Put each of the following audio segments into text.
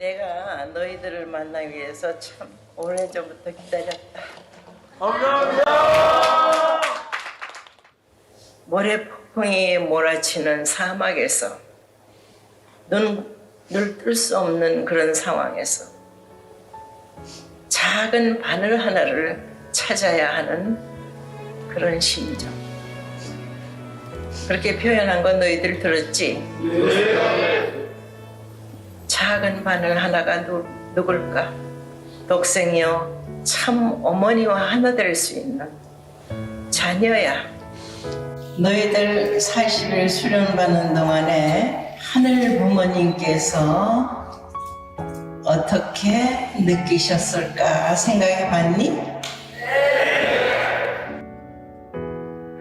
내가 너희들을 만나기 위해서 참 오래전부터 기다렸다. 모래 폭풍이 몰아치는 사막에서 눈을 뜰수 없는 그런 상황에서 작은 바늘 하나를 찾아야 하는 그런 심정. 그렇게 표현한 건 너희들 들었지? 작은 바늘 하나가 누, 누굴까? 독생이여 참 어머니와 하나 될 수 있는 자녀야. 너희들 40일 수련받는 동안에 하늘 부모님께서 어떻게 느끼셨을까 생각해 봤니?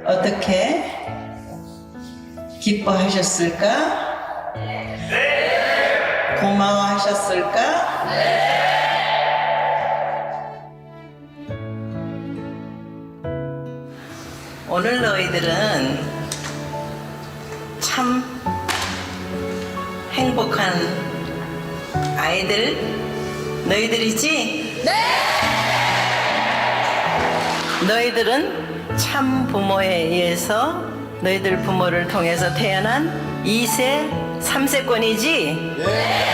어떻게 기뻐하셨을까? 고마워하셨을까? 오늘 너희들은 참 행복한 아이들 너희들이지? 네! 너희들은 참 부모에 의해서 너희들 부모를 통해서 태어난 2세, 3세권이지? 네!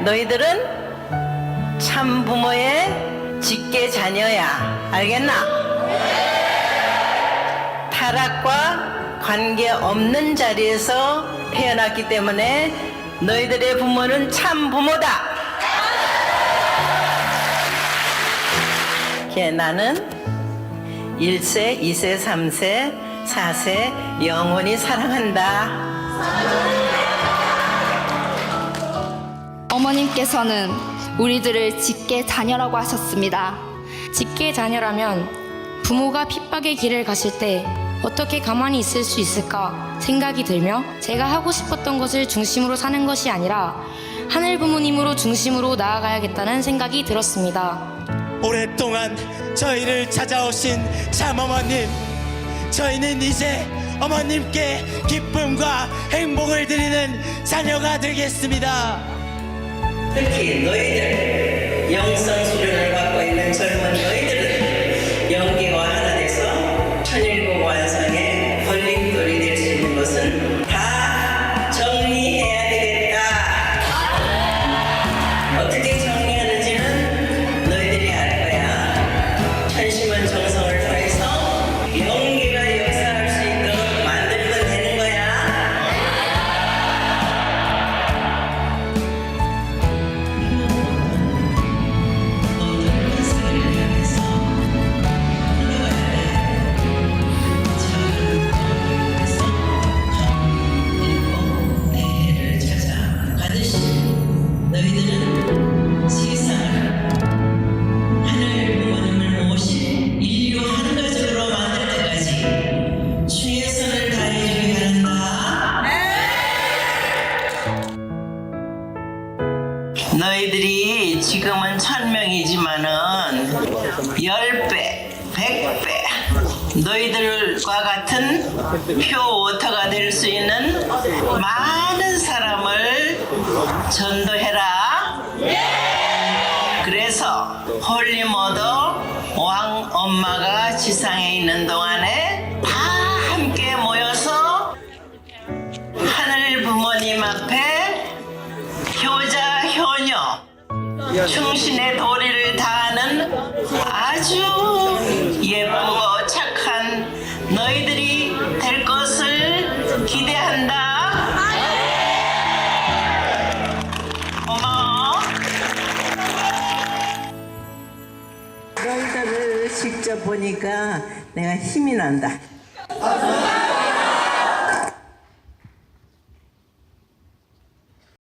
너희들은 참 부모의 직계 자녀야. 알겠나? 타락과 관계 없는 자리에서 태어났기 때문에 너희들의 부모는 참 부모다. 예, 나는 1세, 2세, 3세, 4세 영원히 사랑한다. 어머님께서는 우리들을 직계 자녀라고 하셨습니다. 직계 자녀라면 부모가 핍박의 길을 가실 때 어떻게 가만히 있을 수 있을까 생각이 들며 제가 하고 싶었던 것을 중심으로 사는 것이 아니라 하늘 부모님으로 중심으로 나아가야겠다는 생각이 들었습니다. 오랫동안 저희를 찾아오신 참 어머님 저희는 이제 어머님께 기쁨과 행복을 드리는 자녀가 되겠습니다. 특히 너희들 너희들이 지금은 천 명이지만은 열 배, 백 배, 너희들과 같은 표워터가 될 수 있는 많은 사람을 전도해라. 그래서 홀리모더 왕 엄마가 지상에 있는 동안에 다 충신의 도리를 다하는 아주 예쁘고 착한 너희들이 될 것을 기대한다. 고마워. 너희들을 직접 보니까 내가 힘이 난다.